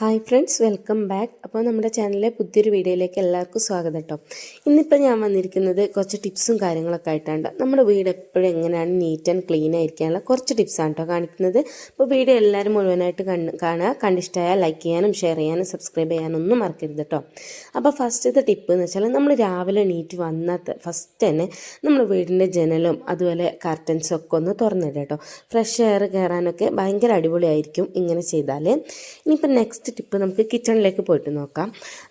Hi friends welcome back അപ്പോൾ നമ്മുടെ ചാനലിലെ പുതിയൊരു വീഡിയോയിലേക്ക് എല്ലാവർക്കും സ്വാഗതം കേട്ടോ. ഇന്നിപ്പോൾ ഞാൻ വന്നിരിക്കുന്നത് കുറച്ച് ടിപ്സും കാര്യങ്ങളൊക്കെ ആയിട്ടാണ്. നമ്മുടെ വീട് എപ്പോഴും എങ്ങനെയാണ് നീറ്റ് ആൻഡ് ക്ലീൻ ആയിരിക്കാനുള്ള കുറച്ച് ടിപ്സാണ് കേട്ടോ കാണിക്കുന്നത്. അപ്പോൾ വീഡിയോ എല്ലാവരും മുഴുവനായിട്ട് കണ്ണ് കാണുക. കണ്ടിഷ്ടമായാൽ ലൈക്ക് ചെയ്യാനും ഷെയർ ചെയ്യാനും സബ്സ്ക്രൈബ് ചെയ്യാനും ഒന്നും മറക്കരുത് കേട്ടോ. അപ്പോൾ ഫസ്റ്റത്തെ ടിപ്പ് എന്ന് വെച്ചാൽ നമ്മൾ രാവിലെ നീറ്റ് വന്നാൽ ഫസ്റ്റ് തന്നെ നമ്മൾ വീടിന്റെ ജനലും അതുപോലെ കർട്ടൻസും ഒക്കെ ഒന്ന് തുറന്നിടുക കേട്ടോ. ഫ്രഷ് എയർ കയറാനൊക്കെ ഭയങ്കര അടിപൊളിയായിരിക്കും ഇങ്ങനെ ചെയ്താൽ. ഇനിയിപ്പോൾ നെക്സ്റ്റ് ടിപ്പ് നമുക്ക് കിച്ചണിലേക്ക് പോയിട്ട് നോക്കാം.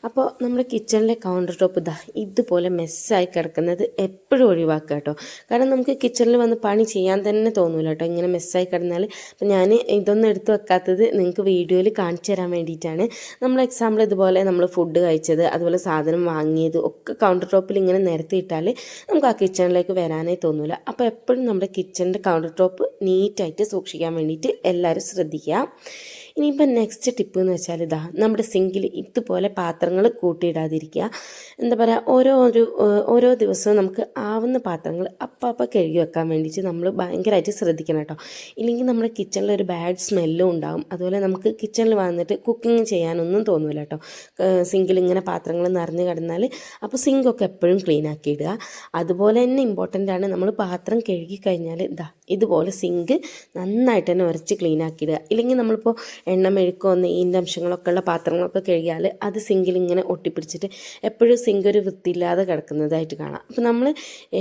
അപ്പോൾ നമ്മുടെ കിച്ചണിലെ കൗണ്ടർ ടോപ്പ് ഇതാ ഇതുപോലെ മെസ്സായി കിടക്കുന്നത് എപ്പോഴും ഒഴിവാക്കുക കേട്ടോ. കാരണം നമുക്ക് കിച്ചണിൽ വന്ന് പണി ചെയ്യാൻ തന്നെ തോന്നില്ല കേട്ടോ. ഇങ്ങനെ മെസ്സായി കിടന്നാൽ അപ്പം ഞാൻ ഇതൊന്നും എടുത്തു വെക്കാത്തത് നിങ്ങൾക്ക് വീഡിയോയിൽ കാണിച്ചു തരാൻ വേണ്ടിയിട്ടാണ്. നമ്മൾ എക്സാമ്പിൾ ഇതുപോലെ നമ്മൾ ഫുഡ് കഴിച്ചത് അതുപോലെ സാധനം വാങ്ങിയത് ഒക്കെ കൗണ്ടർ ടോപ്പിൽ ഇങ്ങനെ നിരത്തിയിട്ടാൽ നമുക്ക് ആ കിച്ചണിലേക്ക് വരാനേ തോന്നില്ല അപ്പോൾ എപ്പോഴും നമ്മുടെ കിച്ചണിന്റെ കൗണ്ടർ ടോപ്പ് നീറ്റായിട്ട് സൂക്ഷിക്കാൻ വേണ്ടിയിട്ട് എല്ലാവരും ശ്രദ്ധിക്കുക. ഇനിയിപ്പോൾ നെക്സ്റ്റ് ടിപ്പ് എന്ന് വെച്ചാൽ ഇതാ നമ്മുടെ സിങ്കിൽ ഇതുപോലെ പാത്രങ്ങൾ കൂട്ടിയിടാതിരിക്കുക. എന്താ പറയുക ഓരോ ഒരു ഓരോ ദിവസവും നമുക്ക് ആവുന്ന പാത്രങ്ങൾ അപ്പം അപ്പം കഴുകി വെക്കാൻ വേണ്ടിയിട്ട് നമ്മൾ ഭയങ്കരമായിട്ട് ശ്രദ്ധിക്കണം കേട്ടോ. ഇല്ലെങ്കിൽ നമ്മുടെ കിച്ചണിൽ ഒരു ബാഡ് സ്മെല്ലും ഉണ്ടാകും അതുപോലെ നമുക്ക് കിച്ചണിൽ വന്നിട്ട് കുക്കിംഗ് ചെയ്യാനൊന്നും തോന്നില്ല കേട്ടോ. സിങ്കിൽ ഇങ്ങനെ പാത്രങ്ങൾ നിറഞ്ഞു കിടന്നാൽ അപ്പോൾ സിങ്കൊക്കെ എപ്പോഴും ക്ലീൻ ആക്കി ഇടുക. അതുപോലെ തന്നെ ഇമ്പോർട്ടന്റ് ആണ് നമ്മൾ പാത്രം കഴുകി കഴിഞ്ഞാൽ ഇതാ ഇതുപോലെ സിങ്ക് നന്നായിട്ട് തന്നെ ഉരച്ച് ക്ലീൻ ആക്കി ഇടുക. ഇല്ലെങ്കിൽ നമ്മളിപ്പോൾ എണ്ണ മെഴുക്കോ ഈ അംശങ്ങളൊക്കെ ഉള്ള പാത്രങ്ങളൊക്കെ കഴുകിയാൽ അത് സിങ്കിൽ ഇങ്ങനെ ഒട്ടിപ്പിടിച്ചിട്ട് എപ്പോഴും സിങ്ക് ഒരു വൃത്തിയില്ലാതെ കിടക്കുന്നതായിട്ട് കാണാം. അപ്പോൾ നമ്മൾ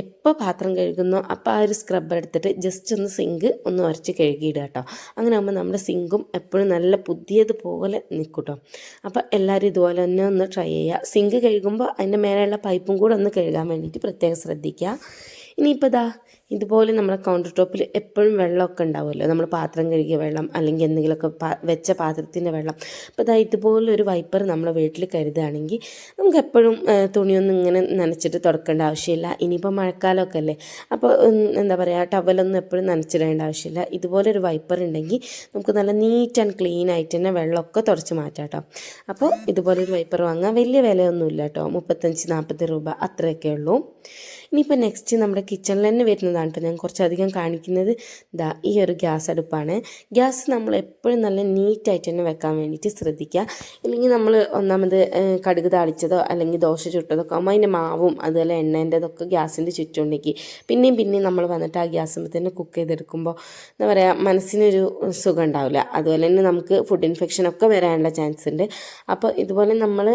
എപ്പോൾ പാത്രം കഴുകുന്നോ അപ്പോൾ ആ ഒരു സ്ക്രബ്ബർ എടുത്തിട്ട് ജസ്റ്റ് ഒന്ന് സിങ്ക് ഒന്ന് ഉരച്ച് കഴുകിയിടുക കേട്ടോ അങ്ങനെ ആകുമ്പോൾ നമ്മുടെ സിങ്കും എപ്പോഴും നല്ല പുതിയതുപോലെ നിൽക്കും കേട്ടോ അപ്പോൾ എല്ലാവരും ഇതുപോലെ തന്നെ ഒന്ന് ട്രൈ ചെയ്യുക. സിങ്ക് കഴുകുമ്പോൾ അതിന്റെ മേലെയുള്ള പൈപ്പും കൂടെ ഒന്ന് കഴുകാൻ വേണ്ടിയിട്ട് പ്രത്യേകം ശ്രദ്ധിക്കുക. ഇനിയിപ്പോൾ ഇതാ ഇതുപോലെ നമ്മുടെ കൗണ്ടർ ടോപ്പിൽ എപ്പോഴും വെള്ളമൊക്കെ ഉണ്ടാവുമല്ലോ. നമ്മൾ പാത്രം കഴുകിയ വെള്ളം അല്ലെങ്കിൽ എന്തെങ്കിലുമൊക്കെ വെച്ച പാത്രത്തിന്റെ വെള്ളം. അപ്പോൾ ഇതാ ഇതുപോലെ ഒരു വൈപ്പർ നമ്മളെ വീട്ടിൽ കരുതുകയാണെങ്കിൽ നമുക്ക് എപ്പോഴും തുണിയൊന്നും ഇങ്ങനെ നനച്ചിട്ട് തുടക്കേണ്ട ആവശ്യമില്ല. ഇനിയിപ്പോൾ മഴക്കാലമൊക്കെ അല്ലേ? അപ്പോൾ എന്താ പറയുക ടവലൊന്നും എപ്പോഴും നനച്ചിടേണ്ട ആവശ്യമില്ല. ഇതുപോലെ ഒരു വൈപ്പർ ഉണ്ടെങ്കിൽ നമുക്ക് നല്ല നീറ്റ് ആൻഡ് ക്ലീൻ ആയിട്ട് തന്നെ വെള്ളമൊക്കെ തുടച്ച് മാറ്റാം കേട്ടോ. അപ്പോൾ ഇതുപോലെ ഒരു വൈപ്പർ വാങ്ങാൻ വലിയ വിലയൊന്നുമില്ല കേട്ടോ. മുപ്പത്തഞ്ച് നാൽപ്പത് രൂപ അത്രയൊക്കെ ഉള്ളൂ. ഇനിയിപ്പോൾ നെക്സ്റ്റ് നമ്മുടെ കിച്ചണിൽ തന്നെ കേട്ടോ ഞാൻ കുറച്ചധികം കാണിക്കുന്നത്. ദാ ഈ ഒരു ഗ്യാസ് അടുപ്പാണ്. ഗ്യാസ് നമ്മൾ എപ്പോഴും നല്ല നീറ്റായിട്ട് തന്നെ വെക്കാൻ വേണ്ടിയിട്ട് ശ്രദ്ധിക്കുക. ഇല്ലെങ്കിൽ നമ്മൾ ഒന്നാമത് കടുക് താളിച്ചതോ അല്ലെങ്കിൽ ദോശ ചുട്ടതോ ആകുമ്പോൾ അതിന്റെ മാവും അതുപോലെ എണ്ണേന്റെതൊക്കെ ഗ്യാസിന്റെ ചുറ്റുണ്ടെങ്കിൽ പിന്നെയും പിന്നെയും നമ്മൾ വന്നിട്ട് ആ ഗ്യാസുമ്പോൾ തന്നെ കുക്ക് ചെയ്തെടുക്കുമ്പോൾ എന്താ പറയുക മനസ്സിനൊരു സുഖം ഉണ്ടാവില്ല. അതുപോലെ തന്നെ നമുക്ക് ഫുഡ് ഇൻഫെക്ഷൻ ഒക്കെ വരാനുള്ള ചാൻസ് ഉണ്ട്. അപ്പോൾ ഇതുപോലെ നമ്മൾ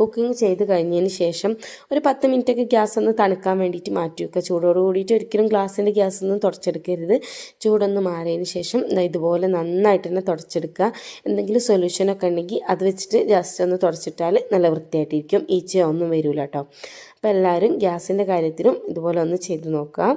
കുക്കിംഗ് ചെയ്ത് കഴിഞ്ഞതിന് ശേഷം ഒരു പത്ത് മിനിറ്റൊക്കെ ഗ്യാസ് ഒന്ന് തണുക്കാൻ വേണ്ടിയിട്ട് മാറ്റി വയ്ക്കുക ചൂടോട് കൂടിയിട്ട് ഒരിക്കലും ഗ്ലാസിന്റെ ഗ്യാസ് ഒന്നും തുടച്ചെടുക്കരുത്. ചൂടൊന്ന് മാറിയതിന് ശേഷം ഇതുപോലെ നന്നായിട്ട് തന്നെ തുടച്ചെടുക്കുക. എന്തെങ്കിലും സൊല്യൂഷനൊക്കെ ഉണ്ടെങ്കിൽ അത് വെച്ചിട്ട് ജസ്റ്റ് ഒന്ന് തുടച്ചിട്ടാൽ നല്ല വൃത്തിയായിട്ടിരിക്കും. ഈച്ചയൊന്നും വരില്ല കേട്ടോ. അപ്പോൾ എല്ലാവരും ഗ്യാസിന്റെ കാര്യത്തിലും ഇതുപോലെ ഒന്ന് ചെയ്ത് നോക്കുക.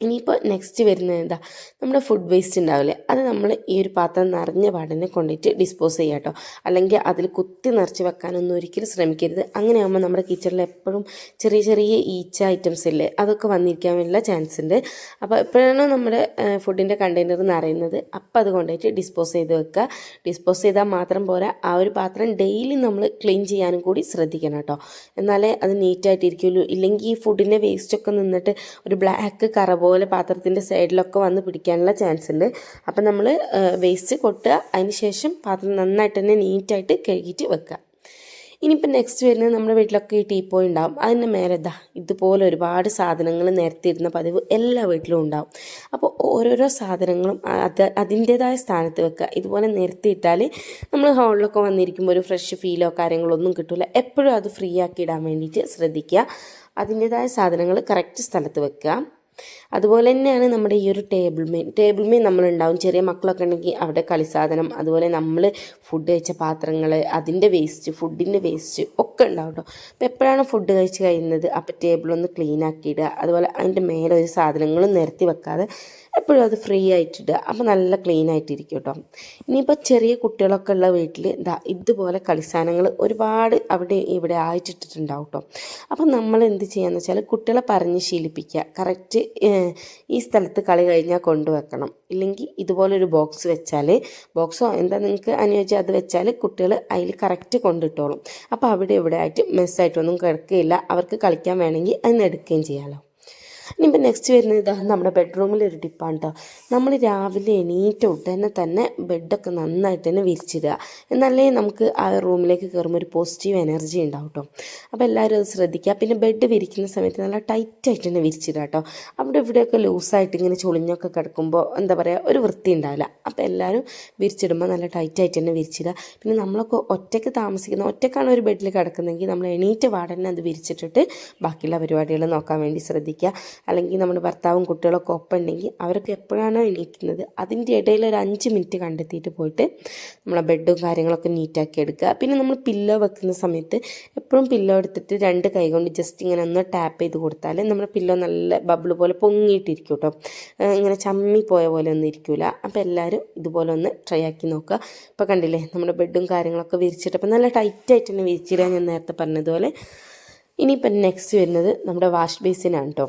ഇനിയിപ്പോൾ നെക്സ്റ്റ് വരുന്നത് എന്താ? നമ്മുടെ ഫുഡ് വേസ്റ്റ് ഉണ്ടാവില്ലേ അത് നമ്മൾ ഈ ഒരു പാത്രം നിറഞ്ഞ പാടിനെ കൊണ്ടിട്ട് ഡിസ്പോസ് ചെയ്യുക കേട്ടോ അല്ലെങ്കിൽ അതിൽ കുത്തി നിറച്ച് വെക്കാനൊന്നും ഒരിക്കലും ശ്രമിക്കരുത്. അങ്ങനെയാകുമ്പോൾ നമ്മുടെ കിച്ചണിൽ എപ്പോഴും ചെറിയ ചെറിയ ഈച്ച ഐറ്റംസ് ഇല്ലേ? അതൊക്കെ വന്നിരിക്കാനുള്ള ചാൻസ് ഉണ്ട് അപ്പോൾ എപ്പോഴാണ് നമ്മുടെ ഫുഡിന്റെ കണ്ടെയ്നർ നിറയുന്നത് അപ്പോൾ അത് കൊണ്ടുപോയിട്ട് ഡിസ്പോസ് ചെയ്ത് വെക്കുക ഡിസ്പോസ് ചെയ്താൽ മാത്രം പോരാ. ആ ഒരു പാത്രം ഡെയിലി നമ്മൾ ക്ലീൻ ചെയ്യാനും കൂടി ശ്രദ്ധിക്കണം കേട്ടോ എന്നാലേ അത് നീറ്റായിട്ടിരിക്കുള്ളൂ ഇല്ലെങ്കിൽ ഈ ഫുഡിന്റെ വേസ്റ്റൊക്കെ നിന്നിട്ട് ഒരു ബ്ലാക്ക് കറ പോലെ പാത്രത്തിന്റെ സൈഡിലൊക്കെ വന്ന് പിടിക്കാനുള്ള ചാൻസ് ഉണ്ട് അപ്പം നമ്മൾ വേസ്റ്റ് കൊട്ടുക അതിന് ശേഷം പാത്രം നന്നായിട്ട് തന്നെ നീറ്റായിട്ട് കഴുകിയിട്ട് വെക്കുക. ഇനിയിപ്പോൾ നെക്സ്റ്റ് വരുന്നത് നമ്മുടെ വീട്ടിലൊക്കെ ഈ ടീപ്പോയി ഉണ്ടാവും. അതിന്റെ മേലെ ഇതാ ഇതുപോലെ ഒരുപാട് സാധനങ്ങൾ നിരത്തിയിരുന്ന പതിവ് എല്ലാ വീട്ടിലും ഉണ്ടാവും. അപ്പോൾ ഓരോരോ സാധനങ്ങളും അത് അതിന്റേതായ സ്ഥാനത്ത് വെക്കുക. ഇതുപോലെ നിരത്തിയിട്ടാൽ നമ്മൾ ഹോളിലൊക്കെ വന്നിരിക്കുമ്പോൾ ഒരു ഫ്രഷ് ഫീലോ കാര്യങ്ങളോ ഒന്നും കിട്ടില്ല എപ്പോഴും അത് ഫ്രീ ആക്കി ഇടാൻ വേണ്ടിയിട്ട് ശ്രദ്ധിക്കുക. അതിന്റേതായ സാധനങ്ങൾ കറക്റ്റ് സ്ഥലത്ത് വെക്കുക. അതുപോലെ തന്നെയാണ് നമ്മുടെ ഈ ഒരു ടേബിൾ മേ ടേബിൾ മേ നമ്മളുണ്ടാവും. ചെറിയ മക്കളൊക്കെ ഉണ്ടെങ്കിൽ അവിടെ കളിസാധനം അതുപോലെ നമ്മൾ ഫുഡ് കഴിച്ച പാത്രങ്ങൾ അതിന്റെ വേസ്റ്റ് ഫുഡിന്റെ വേസ്റ്റ് ഒക്കെ ഉണ്ടാവും കേട്ടോ അപ്പോൾ എപ്പോഴാണ് ഫുഡ് കഴിച്ച് കഴിയുന്നത് അപ്പോൾ ടേബിൾ ഒന്ന് ക്ലീൻ ആക്കി ഇടുക. അതുപോലെ അതിന്റെ മേലെ ഒരു സാധനങ്ങളും നിരത്തി വെക്കാതെ എപ്പോഴും അത് ഫ്രീ ആയിട്ടിടുക. അപ്പോൾ നല്ല ക്ലീൻ ആയിട്ടിരിക്കും കേട്ടോ ഇനിയിപ്പോൾ ചെറിയ കുട്ടികളൊക്കെ ഉള്ള വീട്ടിൽ ഇതാ ഇതുപോലെ കളിസാധനങ്ങൾ ഒരുപാട് അവിടെ ഇവിടെ ആയിട്ടിട്ടിട്ടുണ്ടാവും കേട്ടോ അപ്പോൾ നമ്മൾ എന്ത് ചെയ്യാന്ന് വെച്ചാൽ കുട്ടികളെ പറഞ്ഞ് ശീലിപ്പിക്കുക. കറക്റ്റ് ഈ സ്ഥലത്ത് കളി കഴിഞ്ഞാൽ കൊണ്ടുവെക്കണം ഇല്ലെങ്കിൽ ഇതുപോലൊരു ബോക്സ് വെച്ചാൽ ബോക്സോ എന്താ നിങ്ങൾക്ക് അനുയോജ്യം അത് വെച്ചാൽ കുട്ടികൾ അതിൽ കറക്റ്റ് കൊണ്ടിട്ടോളും അപ്പോൾ അവിടെ ഇവിടെ ആയിട്ട് മെസ്സായിട്ടൊന്നും കിടക്കുകയില്ല അവർക്ക് കളിക്കാൻ വേണമെങ്കിൽ അതിന് എടുക്കുകയും ചെയ്യാമല്ലോ ഇനിയിപ്പോൾ നെക്സ്റ്റ് വരുന്നത് ഇതാ നമ്മുടെ ബെഡ്റൂമിൽ ഒരു ടിപ്പാണ് കേട്ടോ നമ്മൾ രാവിലെ എണീറ്റ ഉടനെ തന്നെ ബെഡൊക്കെ നന്നായിട്ട് തന്നെ വിരിച്ചിടുക. എന്നാലേ നമുക്ക് ആ റൂമിലേക്ക് കയറുമ്പോൾ ഒരു പോസിറ്റീവ് എനർജി ഉണ്ടാവും കേട്ടോ അപ്പോൾ എല്ലാവരും അത് ശ്രദ്ധിക്കുക. പിന്നെ ബെഡ് വിരിക്കുന്ന സമയത്ത് നല്ല ടൈറ്റായിട്ട് തന്നെ വിരിച്ചിടുക കേട്ടോ അവിടെ ഇവിടെയൊക്കെ ലൂസായിട്ട് ഇങ്ങനെ ചൊളിഞ്ഞൊക്കെ കിടക്കുമ്പോൾ എന്താ പറയുക ഒരു വൃത്തി ഉണ്ടാവില്ല. അപ്പോൾ എല്ലാവരും വിരിച്ചിടുമ്പോൾ നല്ല ടൈറ്റായിട്ട് തന്നെ വിരിച്ചിടുക. പിന്നെ നമ്മളൊക്കെ ഒറ്റയ്ക്ക് താമസിക്കുന്ന ഒറ്റക്കാണ് ഒരു ബെഡിൽ കിടക്കുന്നതെങ്കിൽ നമ്മൾ എണീറ്റ വാടനെ അത് വിരിച്ചിട്ടിട്ട് ബാക്കിയുള്ള പരിപാടികൾ നോക്കാൻ വേണ്ടി ശ്രദ്ധിക്കുക. അല്ലെങ്കിൽ നമ്മുടെ ഭർത്താവും കുട്ടികളൊക്കെ ഒപ്പം ഉണ്ടെങ്കിൽ അവരൊക്കെ എപ്പോഴാണോ എണീക്കുന്നത്? അതിന്റെ ഇടയിൽ ഒരു അഞ്ച് മിനിറ്റ് കണ്ടെത്തിയിട്ട് പോയിട്ട് നമ്മളെ ബെഡും കാര്യങ്ങളൊക്കെ നീറ്റാക്കി എടുക്കുക. പിന്നെ നമ്മൾ പില്ലോ വെക്കുന്ന സമയത്ത് എപ്പോഴും പില്ലോ എടുത്തിട്ട് രണ്ട് കൈ കൊണ്ട് ജസ്റ്റ് ഇങ്ങനെ ഒന്ന് ടാപ്പ് ചെയ്ത് കൊടുത്താൽ നമ്മുടെ പില്ലോ നല്ല ബബിൾ പോലെ പൊങ്ങിയിട്ടിരിക്കും കേട്ടോ. ഇങ്ങനെ ചമ്മി പോയ പോലെ ഒന്നും ഇരിക്കില്ല അപ്പോൾ എല്ലാവരും ഇതുപോലെ ഒന്ന് ട്രൈ ആക്കി നോക്കുക. ഇപ്പോൾ കണ്ടില്ലേ നമ്മുടെ ബെഡും കാര്യങ്ങളൊക്കെ വിരിച്ചിട്ട് അപ്പോൾ നല്ല ടൈറ്റായിട്ട് തന്നെ വിരിച്ചിടുക ഞാൻ നേരത്തെ പറഞ്ഞതുപോലെ. ഇനിയിപ്പം നെക്സ്റ്റ് വരുന്നത് നമ്മുടെ വാഷ് ബേസിനാണ് കേട്ടോ.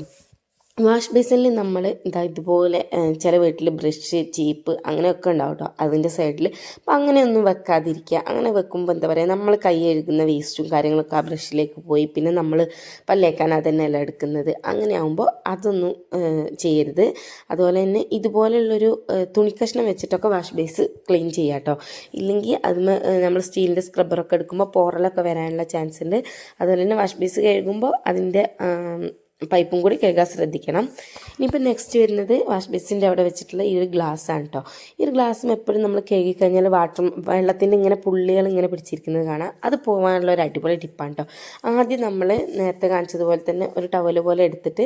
വാഷ് ബേസിനിൽ നമ്മൾ ഇതാ ഇതുപോലെ ചില വീട്ടിൽ ബ്രഷ് ചീപ്പ് അങ്ങനെയൊക്കെ ഉണ്ടാവും കേട്ടോ അതിന്റെ സൈഡിൽ. അപ്പോൾ അങ്ങനെയൊന്നും വെക്കാതിരിക്കുക. അങ്ങനെ വെക്കുമ്പോൾ എന്താ പറയുക നമ്മൾ കൈ എഴുകുന്ന വേസ്റ്റും കാര്യങ്ങളൊക്കെ ആ ബ്രഷിലേക്ക് പോയി പിന്നെ നമ്മൾ പല്ലേക്കാൻ അതന്നെയല്ല എടുക്കുന്നത്. അങ്ങനെ ആകുമ്പോൾ അതൊന്നും ചെയ്യരുത്. അതുപോലെ തന്നെ ഇതുപോലെയുള്ളൊരു തുണിക്കഷ്ണം വെച്ചിട്ടൊക്കെ വാഷ് ബേസ് ക്ലീൻ ചെയ്യുക കേട്ടോ ഇല്ലെങ്കിൽ അത് നമ്മൾ സ്റ്റീലിന്റെ സ്ക്രബ്ബറൊക്കെ എടുക്കുമ്പോൾ പോറലൊക്കെ വരാനുള്ള ചാൻസ് ഉണ്ട്. അതുപോലെ തന്നെ വാഷ് ബേസ് കഴുകുമ്പോൾ അതിന്റെ പൈപ്പും കൂടി കഴുകാൻ ശ്രദ്ധിക്കണം. ഇനിയിപ്പോൾ നെക്സ്റ്റ് വരുന്നത് വാഷ് ബേസിന്റെ അവിടെ വെച്ചിട്ടുള്ള ഈ ഒരു ഗ്ലാസ് ആണ് കേട്ടോ ഈ ഒരു ഗ്ലാസ്സും എപ്പോഴും നമ്മൾ കഴുകി കഴിഞ്ഞാൽ വാട്ടർ വെള്ളത്തിന്റെ ഇങ്ങനെ പുള്ളികൾ ഇങ്ങനെ പിടിച്ചിരിക്കുന്നത് കാണാം. അത് പോകാനുള്ള ഒരു അടിപൊളി ടിപ്പാണ് കേട്ടോ ആദ്യം നമ്മൾ നേരത്തെ കാണിച്ചതുപോലെ തന്നെ ഒരു ടവൽ പോലെ എടുത്തിട്ട്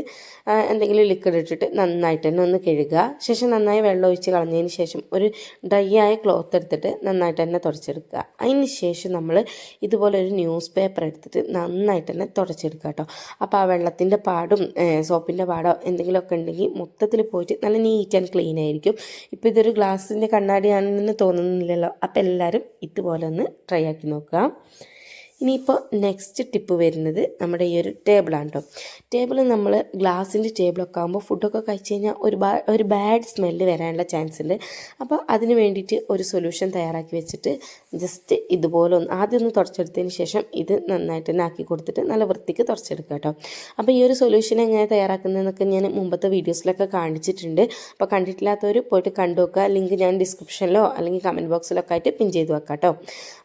എന്തെങ്കിലും ലിക്വിഡ് ഇട്ടിട്ട് നന്നായിട്ട് തന്നെ ഒന്ന് കഴുകുക. ശേഷം നന്നായി വെള്ളം ഒഴിച്ച് കളഞ്ഞതിന് ശേഷം ഒരു ഡ്രൈ ആയ ക്ലോത്ത് എടുത്തിട്ട് നന്നായിട്ട് തന്നെ തുടച്ചെടുക്കുക. അതിന് ശേഷം നമ്മൾ ഇതുപോലെ ഒരു ന്യൂസ് പേപ്പർ എടുത്തിട്ട് നന്നായിട്ട് തന്നെ തുടച്ചെടുക്കുക കേട്ടോ അപ്പോൾ ആ വെള്ളത്തിന്റെ പാടും സോപ്പിന്റെ പാടോ എന്തെങ്കിലുമൊക്കെ ഉണ്ടെങ്കിൽ മൊത്തത്തിൽ പോയിട്ട് നല്ല നീറ്റ് ആൻഡ് ക്ലീൻ ആയിരിക്കും. ഇപ്പോൾ ഇതൊരു ഗ്ലാസിന്റെ കണ്ണാടിയാണെന്ന് തോന്നുന്നില്ലല്ലോ. അപ്പോൾ എല്ലാവരും ഇതുപോലെ ഒന്ന് ട്രൈ ആക്കി നോക്കുക ഇനിയിപ്പോൾ നെക്സ്റ്റ് ടിപ്പ് വരുന്നത് നമ്മുടെ ഈ ഒരു ടേബിളാണ് കേട്ടോ ടേബിൾ നമ്മൾ ഗ്ലാസിന്റെ ടേബിളൊക്കെ ആകുമ്പോൾ ഫുഡൊക്കെ കഴിച്ച് കഴിഞ്ഞാൽ ഒരു ഒരു ബാഡ് സ്മെല്ല് വരാനുള്ള ചാൻസ് ഉണ്ട് അപ്പോൾ അതിന് വേണ്ടിയിട്ട് ഒരു സൊല്യൂഷൻ തയ്യാറാക്കി വെച്ചിട്ട് ജസ്റ്റ് ഇതുപോലെ ഒന്ന് ആദ്യം ഒന്ന് തുടച്ചെടുത്തതിന് ശേഷം ഇത് നന്നായിട്ട് തന്നെ ആക്കി കൊടുത്തിട്ട് നല്ല വൃത്തിക്ക് തുടച്ചെടുക്കുക കേട്ടോ അപ്പോൾ ഈ ഒരു സൊല്യൂഷൻ എങ്ങനെ തയ്യാറാക്കുന്നതെന്നൊക്കെ ഞാൻ മുമ്പത്തെ വീഡിയോസിലൊക്കെ കാണിച്ചിട്ടുണ്ട്. അപ്പോൾ കണ്ടിട്ടില്ലാത്തവർ പോയിട്ട് കണ്ടു നോക്കുക ലിങ്ക് ഞാൻ ഡിസ്ക്രിപ്ഷനിലോ അല്ലെങ്കിൽ കമന്റ് ബോക്സിലൊക്കെ ആയിട്ട് പിൻ ചെയ്ത് വെക്കാം കേട്ടോ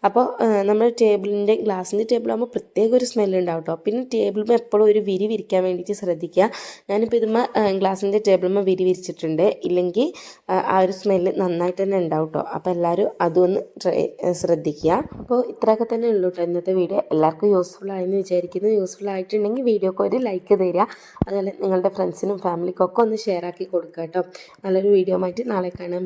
അപ്പോൾ നമ്മുടെ ടേബിളിന്റെ ഗ്ലാസിന്റെ ടേബിളാകുമ്പോൾ പ്രത്യേക ഒരു സ്മെല്ല് ഉണ്ടാവും കേട്ടോ പിന്നെ ടേബിളിൽ എപ്പോഴും ഒരു വിരി വിരിക്കാൻ വേണ്ടിയിട്ട് ശ്രദ്ധിക്കുക ഞാനിപ്പോൾ ഇതുമ്മ ഗ്ലാസിന്റെ ടേബിളുമ്പോൾ വിരി വിരിച്ചിട്ടുണ്ട്. ഇല്ലെങ്കിൽ ആ, ഒരു സ്മെല്ല് നന്നായിട്ട് തന്നെ ഉണ്ടാവും കേട്ടോ അപ്പോൾ എല്ലാവരും അതൊന്ന് ശ്രദ്ധിക്കുക അപ്പോൾ ഇത്രയൊക്കെ തന്നെ ഉള്ളൂ കേട്ടോ ഇന്നത്തെ വീഡിയോ എല്ലാവർക്കും യൂസ്ഫുൾ ആയെന്ന് വിചാരിക്കുന്നു. യൂസ്ഫുൾ ആയിട്ടുണ്ടെങ്കിൽ വീഡിയോക്ക് ഒരു ലൈക്ക് തരിക. അതുപോലെ നിങ്ങളുടെ ഫ്രണ്ട്സിനും ഫാമിലിക്കും ഒക്കെ ഒന്ന് ഷെയർ ആക്കി കൊടുക്കുക കേട്ടോ നല്ലൊരു വീഡിയോ ആയിട്ട് നാളെ കാണാം.